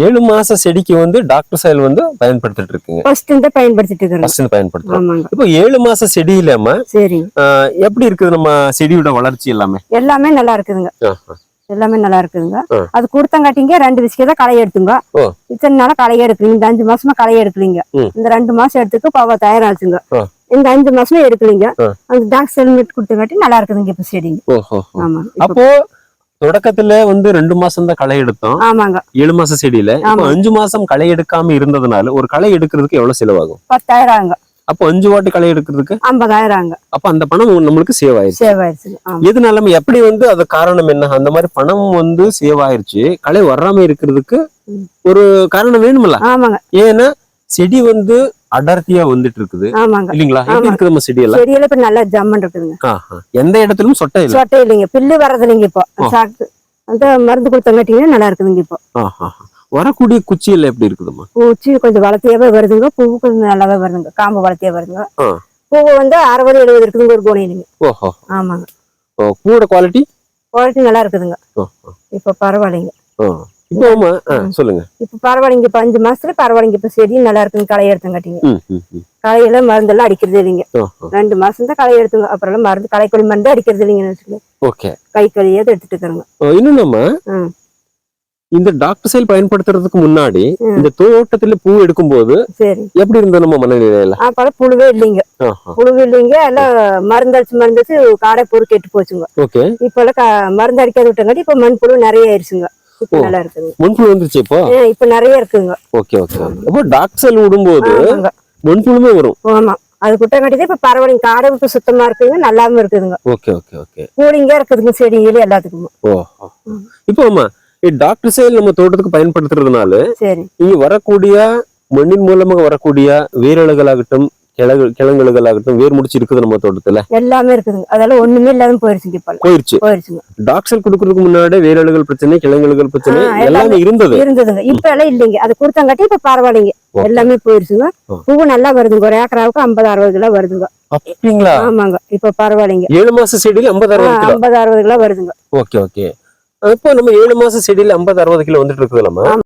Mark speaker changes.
Speaker 1: ஏழு மாச செடிக்கு வந்து டாக்டர் சாயல் வந்து பயன்படுத்திட்டு இருக்கீங்க
Speaker 2: ஃபர்ஸ்ட் இந்த பயன்படுத்திட்டு
Speaker 1: ஃபர்ஸ்ட் பயன்படுத்துறோம். இப்போ ஏழு மாச செடி இல்லாம ஆஹ், எப்படி இருக்குது நம்ம செடியோட வளர்ச்சி எல்லாமே?
Speaker 2: எல்லாமே நல்லா இருக்குதுங்க. எல்லாமே நல்லா இருக்குதுங்க. அது கொடுத்தங்காட்டிங்க ரெண்டு விஸ்கே தான் களை எடுத்துங்க. இத்தனை நாளா களை எடுக்கலீங்க. இந்த அஞ்சு மாசமா களை எடுக்கலீங்க. இந்த ரெண்டு மாசம் எடுத்துக்கு பாவ தயாராச்சுங்க. இந்த அஞ்சு மாசமா எடுக்கலீங்க. அந்த டாக்டர் செல்மெட் கொடுத்தங்காட்டி நல்லா இருக்குதுங்க இப்ப செடிங்க. இப்ப-
Speaker 1: அப்போ தொடக்கத்துல வந்து ரெண்டு மாசம் தான் களை எடுத்தோம்.
Speaker 2: ஆமாங்க.
Speaker 1: ஏழு மாச செடியில. அஞ்சு மாசம் களை எடுக்காம இருந்ததுனால ஒரு களை எடுக்கிறதுக்கு எவ்வளவு செலவாகும்?
Speaker 2: பத்தாயிரம்
Speaker 1: அப்போ அஞ்சு வாட்டி களை எடுக்கிறதுக்கு?
Speaker 2: ஐம்பதாயிரம்
Speaker 1: அப்ப அந்த பணம் நம்மளுக்கு சேவ் ஆயிருச்சு
Speaker 2: சேவ் ஆமா
Speaker 1: எதனால நம்ம எப்படி வந்து அது காரணம் என்ன? அந்த மாதிரி பணம் வந்து சேவ் ஆயிருச்சு. களை வராம இருக்கிறதுக்கு. ஒரு காரணம் வேணுமில்ல
Speaker 2: ஆமாங்க.
Speaker 1: ஏன்னா செடி வந்து அடர்த்தியா வந்துட்டு இருக்குது இல்லீங்களா? எப்படி. இருக்குது நம்ம செடியெல்லாம்?
Speaker 2: செடியில இப்ப நல்லா ஜம்மன் இருக்குதுங்க.
Speaker 1: எந்த இடத்திலும் சொட்டை இல்ல.
Speaker 2: சொட்டை இல்லைங்க. பில்லு வர்றது இல்லைங்க இப்போ. அந்த மருந்து கொடுத்தங்காட்டிங்கன்னா நல்லா இருக்குதுங்க இப்போ.
Speaker 1: வரக்கூடிய குச்சியில எப்படி இருக்குதுமா
Speaker 2: பூச்சி கொஞ்சம் வளர்த்தியாவே வருதுங்க. பூவு கொஞ்சம் நல்லாவே வருதுங்க. காம்பு வளர்த்தியா வருதுங்க. பூவு வந்து அறுபது எழுபது இருக்குதுங்க ஒரு கோணிலிங்க
Speaker 1: ஓஹோ.
Speaker 2: ஆமாங்க.
Speaker 1: பூவோட குவாலிட்டி
Speaker 2: குவாலிட்டி நல்லா இருக்குதுங்க. இப்ப பரவாயில்லைங்க.
Speaker 1: சொல்லுங்க.
Speaker 2: இப்ப பரவாயில்லைங்க இப்ப அஞ்சு மாசத்துல பரவாயில்லைங்க இப்ப செடி நல்லா இருக்குங்க களை எடுத்தங்காட்டிங்க. களையெல்லாம் மருந்தெல்லாம் அடிக்கிறது இல்லைங்க. ரெண்டு மாசம் தான் களை எடுத்துங்க அப்புறம் மருந்து களைக்கொல்லி மருந்து அடிக்கிறது வச்சுக்கோங்க
Speaker 1: ஓகே.
Speaker 2: கை கழியாவது எடுத்துட்டு இருக்கிறோங்க
Speaker 1: இன்னும் நம்ம. இந்த டாக்டர் சைல் பயன்படுத்துறதுக்கு முன்னாடி. இந்த தோட்டத்துல பூ எடுக்கும்போது
Speaker 2: சரி.
Speaker 1: எப்படி இருந்தது நம்ம மனநிலையில
Speaker 2: அப்பெல்லாம் புழுவே இல்லைங்க. புழுவு இல்லைங்க எல்லாம் மருந்தடிச்சு மருந்தடிச்சு காடை பொறு கெட்டு போச்சுங்க.
Speaker 1: ஓகே.
Speaker 2: இப்ப எல்லாம் மருந்து அடிக்காத விட்டங்காட்டி இப்ப மண்புழு நிறைய ஆயிடுச்சுங்க இப்ப. நல்லா இருக்குங்க
Speaker 1: வந்துருச்சு இப்போ?
Speaker 2: இப்ப நிறைய இருக்குங்க.
Speaker 1: ஓகே ஓகே அப்போ சைல் விடும்போது மண்புழுமே வரும்.
Speaker 2: ஆமா. அது குட்டங்காட்டி தான் இப்ப பரவாயில்லைங்க காடை இப்ப சுத்தமா இருக்குதுங்க நல்லாவும் இருக்குதுங்க.
Speaker 1: Okay okay okay.
Speaker 2: கூலிங்கா இருக்குதுங்க செடியில எல்லாத்துக்குமே.
Speaker 1: ஓ. இப்போ ஆமா டாக்டர் சைல் நம்ம தோட்டத்துக்கு பயன்படுத்துறதுனால
Speaker 2: சரி.
Speaker 1: இங்க வரக்கூடிய மண்ணின் மூலமாக வரக்கூடிய வேரழுகளாகட்டும் கிழங்கு கிழங்குகளாகட்டும் வேர் முடிச்சு இருக்குது நம்ம தோட்டத்துல?
Speaker 2: எல்லாமே இருக்குதுங்க. அதெல்லாம் ஒண்ணுமே இல்லாம போயிருச்சுங்க இப்ப.
Speaker 1: போயிருச்சு?
Speaker 2: போயிருச்சுங்க.
Speaker 1: டாக்டர் கொடுக்கறதுக்கு முன்னாடி வேரழுகள் பிரச்சனை கிழங்குகள் பிரச்சனை
Speaker 2: எல்லாமே
Speaker 1: இருந்தது.
Speaker 2: இருந்ததுங்க. இப்ப எல்லாம் இல்லைங்க. அது கொடுத்தங்காட்டி இப்ப பரவாயில்லைங்க. எல்லாமே போயிருச்சுங்க. பூவு நல்லா வருதுங்க. ஒரு ஏக்கராவுக்கு ஐம்பது அறுபது கிலோ வருதுங்க.
Speaker 1: அப்படிங்களா?
Speaker 2: ஆமாங்க. இப்ப பரவாயில்லைங்க.
Speaker 1: ஏழு மாச செடியில ஐம்பது அறுபது
Speaker 2: ஐம்பது அறுபது கிலோ வருதுங்க.
Speaker 1: Okay okay. இப்போ நம்ம ஏழு மாச செடியில ஐம்பது அறுபது கிலோ வந்துட்டு இருக்குது நம்ம